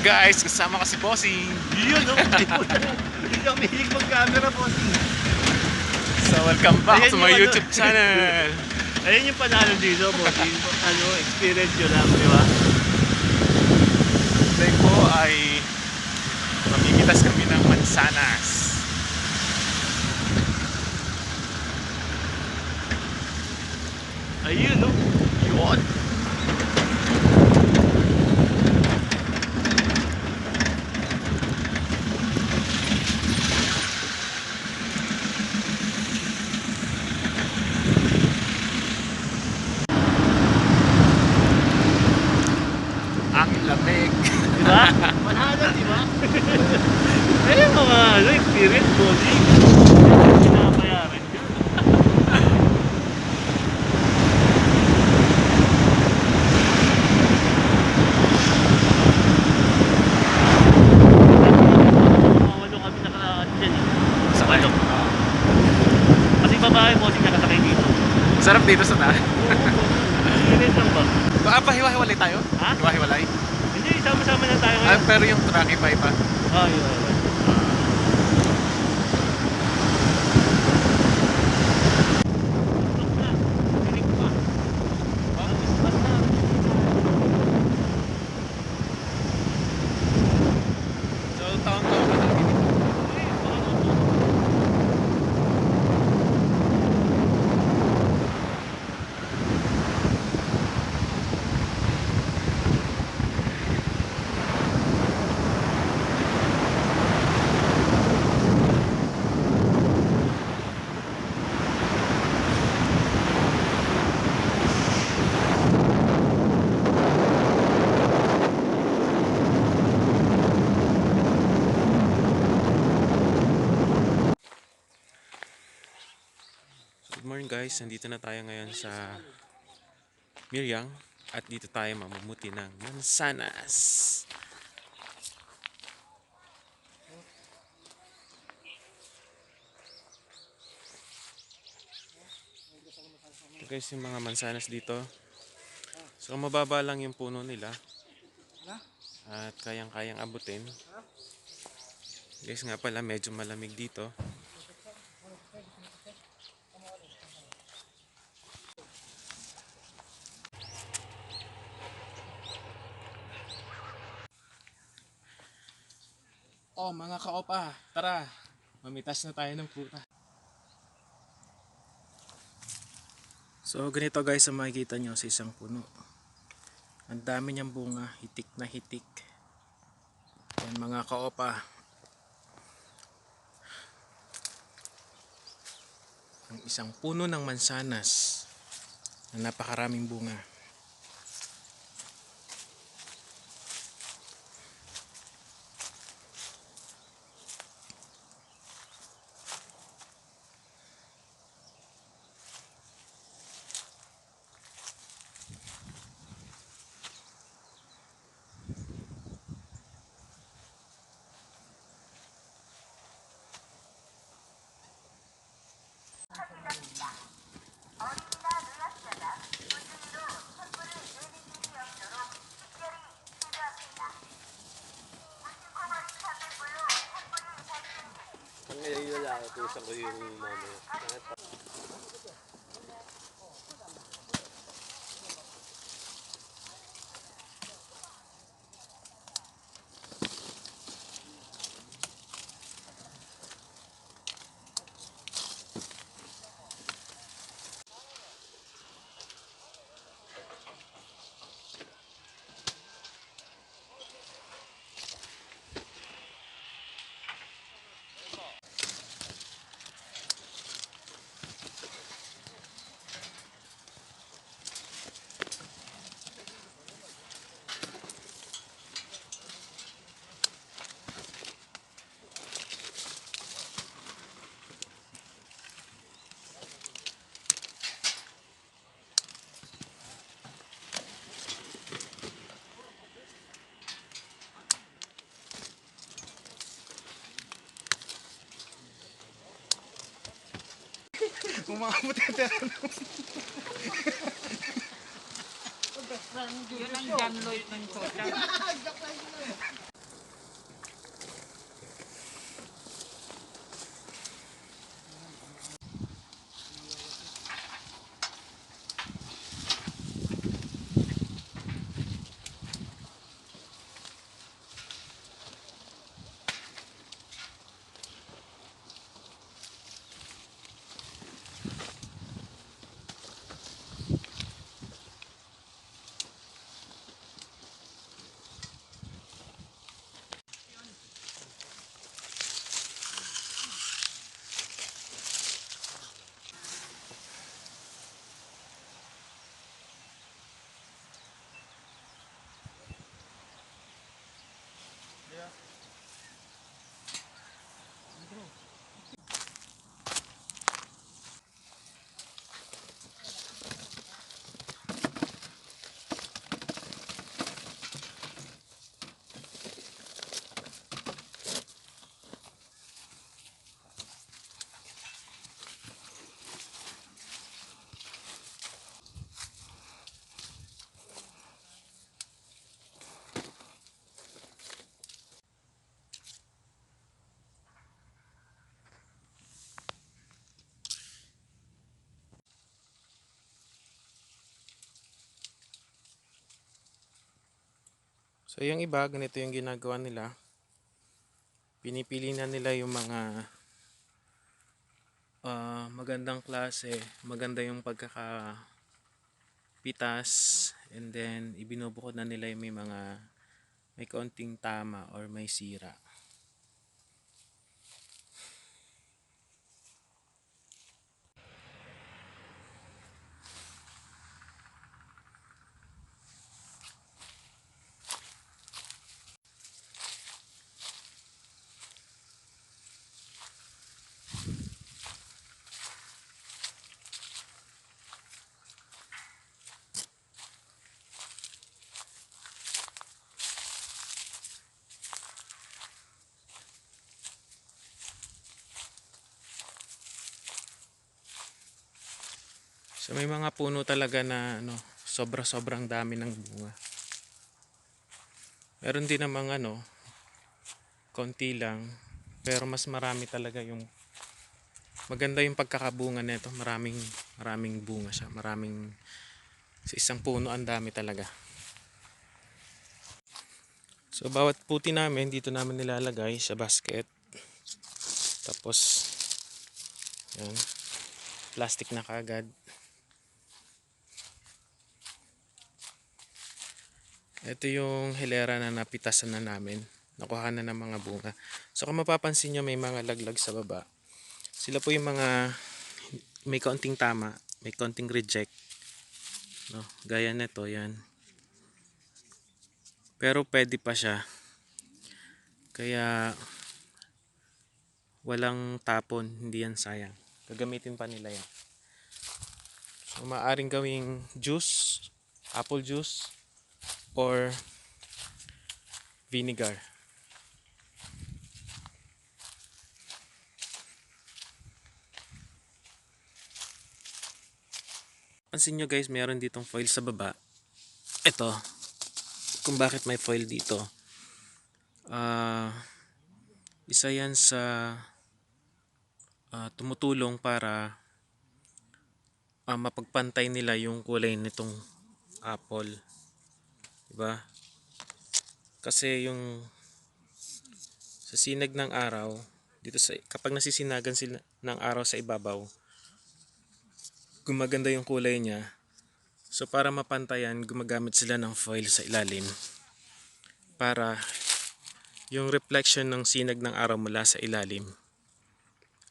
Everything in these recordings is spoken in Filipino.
guys, kasama ko si Bossing. Yun, no? Hindi ka mahilig mag-camera po. So welcome back Ayan to yung my ano. YouTube channel. Ayun yung panalo dito, bossing. ano, experience nyo lang, di ba? Today po ay mamimitas kami ng mansanas. Ayun, no? Yun. Ang lamig. Di ba? Manalo, di ba? Ayun mga ano, experience, bossing. Pinapayaran yun. Walo kami nakaraan dyan. eh. Sa Walo. Kasi babae, bossing nakasakay dito. Sarap dito sa na. Experience lang ba? Ah, pahiwa-hiwalay tayo? Ha? Hiwa-hiwalay? Hindi, sama-sama na tayo Ah, ngayon. pero yung Truckify pa. Ah, yun, yun. So, Good morning guys, nandito na tayo ngayon sa Miryang at dito tayo mamumuti ng mansanas. Ito guys yung mga mansanas dito. So mababa lang yung puno nila. At kayang-kayang abutin. Guys nga pala medyo malamig dito. Oh, mga kaopa, tara. Mamitas na tayo ng puta. So, ganito guys ang makikita nyo sa isang puno. Ang dami niyang bunga, hitik na hitik. Yan mga kaopa. Ang isang puno ng mansanas na napakaraming bunga. Ngayon lang, tusan ko yung mamaya. Umamot yung terno. Yun ang John Lloyd ng Socha. So yung iba, ganito yung ginagawa nila. Pinipili na nila yung mga ah, magandang klase, maganda yung pagkaka pitas and then ibinubukod na nila yung may mga may konting tama or may sira. So may mga puno talaga na ano, sobra-sobrang dami ng bunga. Meron din namang ano, konti lang, pero mas marami talaga yung maganda yung pagkakabunga nito. Maraming maraming bunga siya, maraming sa isang puno ang dami talaga. So bawat puti namin dito namin nilalagay sa basket. Tapos yan, plastic na kagad. Ito yung hilera na napitasan na namin. Nakuha na ng mga bunga. So kung mapapansin nyo may mga laglag sa baba. Sila po yung mga may kaunting tama, may kaunting reject. No, gaya nito, yan. Pero pwede pa siya. Kaya walang tapon, hindi yan sayang. Gagamitin pa nila yan. So maaring gawing juice, apple juice, or vinegar. Pansin nyo guys, meron ditong foil sa baba. Ito, kung bakit may foil dito. Ah, isa yan sa ah, tumutulong para ah, mapagpantay nila yung kulay nitong apple. Diba? Kasi yung sa sinag ng araw, dito sa kapag nasisinagan sila ng araw sa ibabaw, gumaganda yung kulay niya. So para mapantayan, gumagamit sila ng foil sa ilalim para yung reflection ng sinag ng araw mula sa ilalim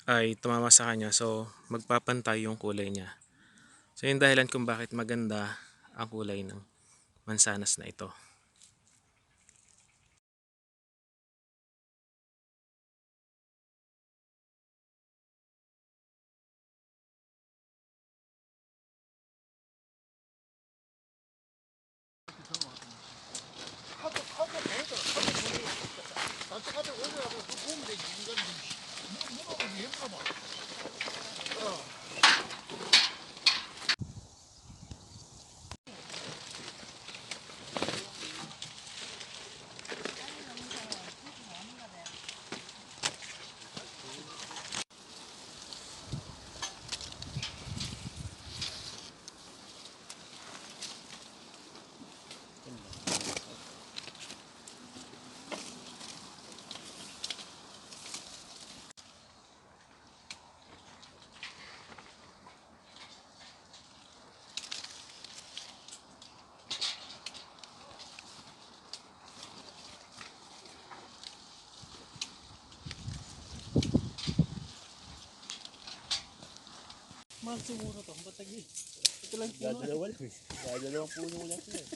ay tumama sa kanya. So magpapantay yung kulay niya. So yung dahilan kung bakit maganda ang kulay ng mansanas na ito. Mahal sumuro to, batagi. Ito lang puno. Dadalawa lang eh. Dadalawang puno lang sila. eh.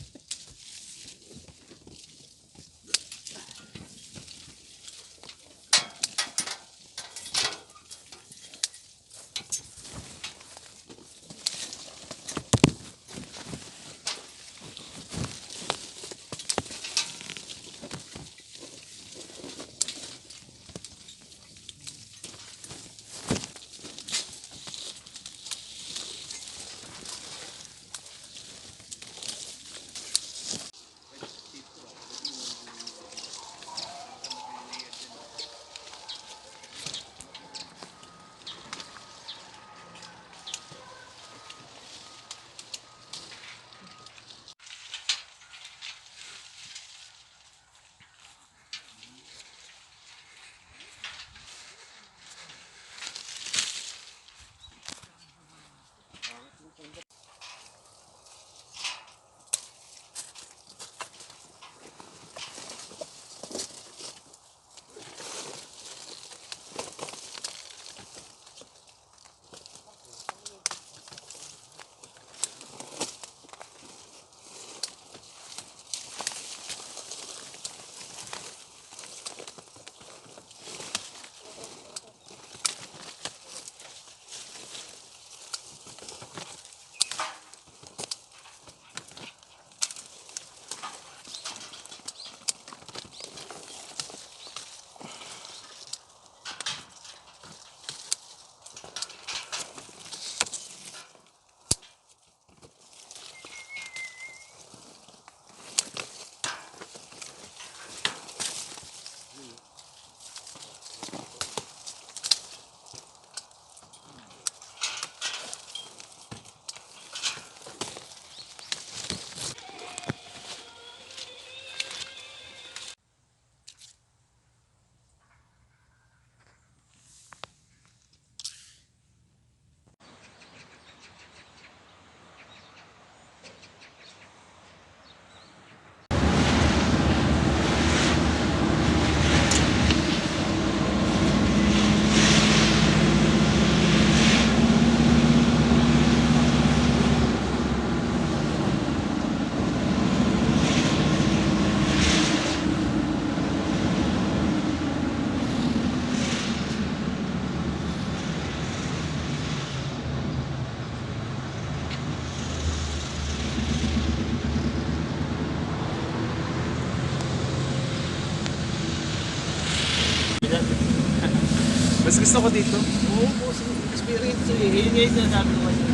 Gusto ko dito. Oo, boss. Experience eh. Yun yung sinasabi ko